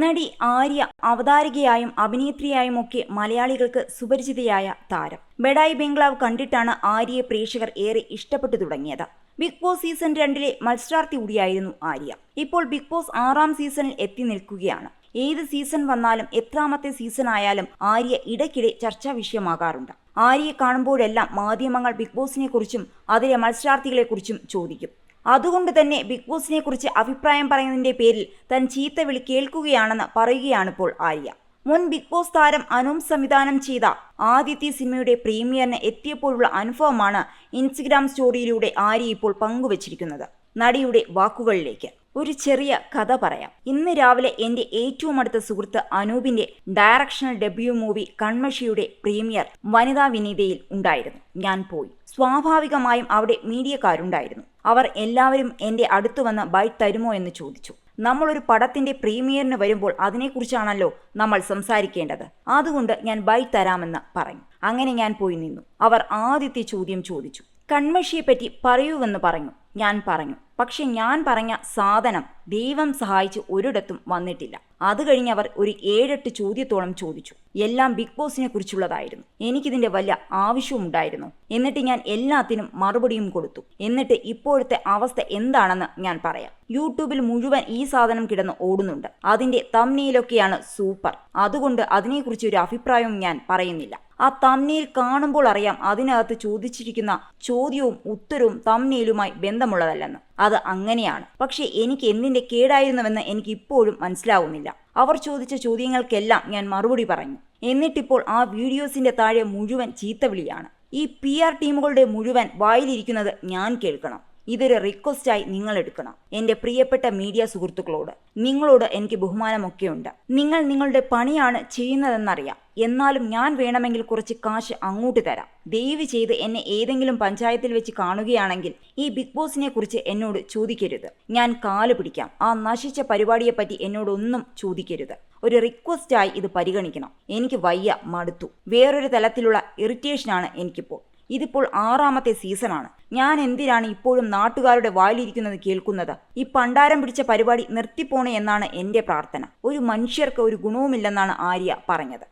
നടി ആര്യ അവതാരകയായും അഭിനേത്രിയായും ഒക്കെ മലയാളികൾക്ക് സുപരിചിതയായ താരം. ബെഡായി ബംഗ്ലാവ് കണ്ടിട്ടാണ് ആര്യയെ പ്രേക്ഷകർ ഏറെ ഇഷ്ടപ്പെട്ടു തുടങ്ങിയത്. ബിഗ് ബോസ് സീസൺ രണ്ടിലെ മത്സരാർത്ഥി കൂടിയായിരുന്നു ആര്യ. ഇപ്പോൾ ബിഗ് ബോസ് ആറാം സീസണിൽ എത്തി നിൽക്കുകയാണ്. ഏത് സീസൺ വന്നാലും എത്രാമത്തെ സീസൺ ആയാലും ആര്യ ഇടയ്ക്കിടെ ചർച്ചാ വിഷയമാകാറുണ്ട്. ആര്യയെ കാണുമ്പോഴെല്ലാം മാധ്യമങ്ങൾ ബിഗ് ബോസിനെ കുറിച്ചും അതിലെ മത്സരാർത്ഥികളെക്കുറിച്ചും ചോദിക്കും. അതുകൊണ്ട് തന്നെ ബിഗ് ബോസിനെ കുറിച്ച് അഭിപ്രായം പറയുന്നതിന്റെ പേരിൽ താൻ ചീത്ത വിളി കേൾക്കുകയാണെന്ന് പറയുകയാണിപ്പോൾ ആര്യ. മുൻ ബിഗ് ബോസ് താരം അനൂം സംവിധാനം ചെയ്ത ആദിത്യ സിനിമയുടെ പ്രീമിയറിന് എത്തിയപ്പോഴുള്ള അനുഭവമാണ് ഇൻസ്റ്റഗ്രാം സ്റ്റോറിയിലൂടെ ആര്യ ഇപ്പോൾ പങ്കുവച്ചിരിക്കുന്നത്. നടിയുടെ വാക്കുകളിലേക്ക്. ഒരു ചെറിയ കഥ പറയാം. ഇന്ന് രാവിലെ എന്റെ ഏറ്റവും അടുത്ത സുഹൃത്ത് അനൂപിന്റെ ഡയറക്ഷണൽ ഡെബ്യൂ മൂവി കൺമഷിയുടെ പ്രീമിയർ വനിതാ വിനീതയിൽ ഉണ്ടായിരുന്നു. ഞാൻ പോയി. സ്വാഭാവികമായും അവിടെ മീഡിയക്കാരുണ്ടായിരുന്നു. അവർ എല്ലാവരും എന്റെ അടുത്തു വന്ന് ബൈറ്റ് തരുമോ എന്ന് ചോദിച്ചു. നമ്മളൊരു പടത്തിന്റെ പ്രീമിയറിന് വരുമ്പോൾ അതിനെക്കുറിച്ചാണല്ലോ നമ്മൾ സംസാരിക്കേണ്ടത്. അതുകൊണ്ട് ഞാൻ ബൈറ്റ് തരാമെന്ന് പറഞ്ഞു. അങ്ങനെ ഞാൻ പോയി നിന്നു. അവർ ആദ്യത്തെ ചോദ്യം ചോദിച്ചു. കൺമഷിയെപ്പറ്റി പറയൂവെന്ന് പറഞ്ഞു. ഞാൻ പറഞ്ഞു. പക്ഷെ ഞാൻ പറഞ്ഞ സാധനം ദൈവം സഹായിച്ച് ഒരിടത്തും വന്നിട്ടില്ല. അത് അവർ ഒരു ഏഴെട്ട് ചോദ്യത്തോളം ചോദിച്ചു. എല്ലാം ബിഗ് ബോസിനെ കുറിച്ചുള്ളതായിരുന്നു. എനിക്കിതിന്റെ വല്ല ആവശ്യമുണ്ടായിരുന്നു എന്നിട്ട് ഞാൻ എല്ലാത്തിനും മറുപടിയും കൊടുത്തു. എന്നിട്ട് ഇപ്പോഴത്തെ അവസ്ഥ എന്താണെന്ന് ഞാൻ പറയാം. യൂട്യൂബിൽ മുഴുവൻ ഈ സാധനം കിടന്ന് ഓടുന്നുണ്ട്. അതിന്റെ തമ്മിയിലൊക്കെയാണ് സൂപ്പർ. അതുകൊണ്ട് അതിനെക്കുറിച്ച് ഒരു അഭിപ്രായവും ഞാൻ പറയുന്നില്ല. ആ തമ്നിയിൽ കാണുമ്പോൾ അറിയാം അതിനകത്ത് ചോദിച്ചിരിക്കുന്ന ചോദ്യവും ഉത്തരവും തമ്നിയിലുമായി ബന്ധമുള്ളതല്ലെന്ന്. അത് അങ്ങനെയാണ്. പക്ഷേ എനിക്ക് എന്തിന്റെ കേടായിരുന്നുവെന്ന് എനിക്ക് ഇപ്പോഴും മനസ്സിലാവുന്നില്ല. അവർ ചോദിച്ച ചോദ്യങ്ങൾക്കെല്ലാം ഞാൻ മറുപടി പറഞ്ഞു. എന്നിട്ടിപ്പോൾ ആ വീഡിയോസിന്റെ താഴെ മുഴുവൻ ചീത്തവിളിയാണ് ഈ പി ആർ ടീമുകളുടെ മുഴുവൻ വായിലിരിക്കുന്നത് ഞാൻ കേൾക്കണം. ഇതൊരു റിക്വസ്റ്റായി നിങ്ങൾ എടുക്കണം എന്റെ പ്രിയപ്പെട്ട മീഡിയ സുഹൃത്തുക്കളോട്. നിങ്ങളോട് എനിക്ക് ബഹുമാനമൊക്കെയുണ്ട്. നിങ്ങൾ നിങ്ങളുടെ പണിയാണ് ചെയ്യുന്നതെന്നറിയാം. എന്നാലും ഞാൻ വേണമെങ്കിൽ കുറച്ച് കാശ് അങ്ങോട്ട് തരാം. ദയവ് ചെയ്ത് എന്നെ ഏതെങ്കിലും പഞ്ചായത്തിൽ വെച്ച് കാണുകയാണെങ്കിൽ ഈ ബിഗ് ബോസിനെ കുറിച്ച് എന്നോട് ചോദിക്കരുത്. ഞാൻ കാൽ പിടിക്കാം. ആ നശിച്ച പരിപാടിയെപ്പറ്റി എന്നോടൊന്നും ചോദിക്കരുത്. ഒരു റിക്വസ്റ്റായി ഇത് പരിഗണിക്കണം. എനിക്ക് വയ്യ മടുത്തു. വേറൊരു തലത്തിലുള്ള ഇറിറ്റേഷനാണ് എനിക്കിപ്പോൾ. ഇതിപ്പോൾ ആറാമത്തെ സീസണാണ്. ഞാൻ എന്തിനാണ് ഇപ്പോഴും നാട്ടുകാരുടെ വായിലിരിക്കുന്നത് കേൾക്കുന്നത്? ഈ പണ്ടാരം പിടിച്ച പരിപാടി നിർത്തിപ്പോണേ എന്നാണ് എന്റെ പ്രാർത്ഥന. ഒരു മനുഷ്യർക്ക് ഒരു ഗുണവുമില്ലെന്നാണ് ആര്യ പറഞ്ഞത്.